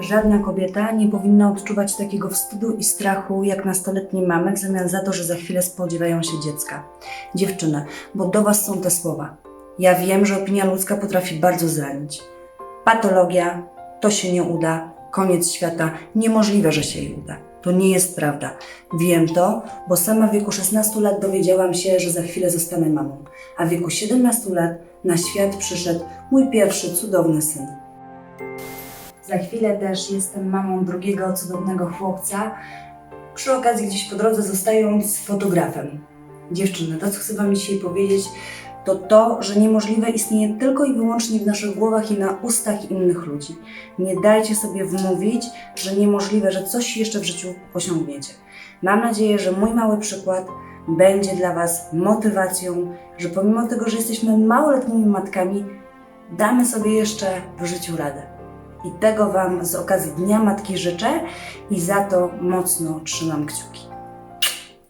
Żadna kobieta nie powinna odczuwać takiego wstydu i strachu jak nastoletnie mamy w zamian za to, że za chwilę spodziewają się dziecka. Dziewczyny, bo do Was są te słowa. Ja wiem, że opinia ludzka potrafi bardzo zranić. Patologia, to się nie uda, koniec świata, niemożliwe, że się jej uda. To nie jest prawda. Wiem to, bo sama w wieku 16 lat dowiedziałam się, że za chwilę zostanę mamą, a w wieku 17 lat na świat przyszedł mój pierwszy cudowny syn. Za chwilę też jestem mamą drugiego cudownego chłopca, przy okazji gdzieś po drodze zostając fotografem. Dziewczyny, to co chcę Wam dzisiaj powiedzieć, to to, że niemożliwe istnieje tylko i wyłącznie w naszych głowach i na ustach innych ludzi. Nie dajcie sobie wmówić, że niemożliwe, że coś jeszcze w życiu osiągniecie. Mam nadzieję, że mój mały przykład będzie dla Was motywacją, że pomimo tego, że jesteśmy małoletnimi matkami, damy sobie jeszcze w życiu radę. I tego Wam z okazji Dnia Matki życzę i za to mocno trzymam kciuki.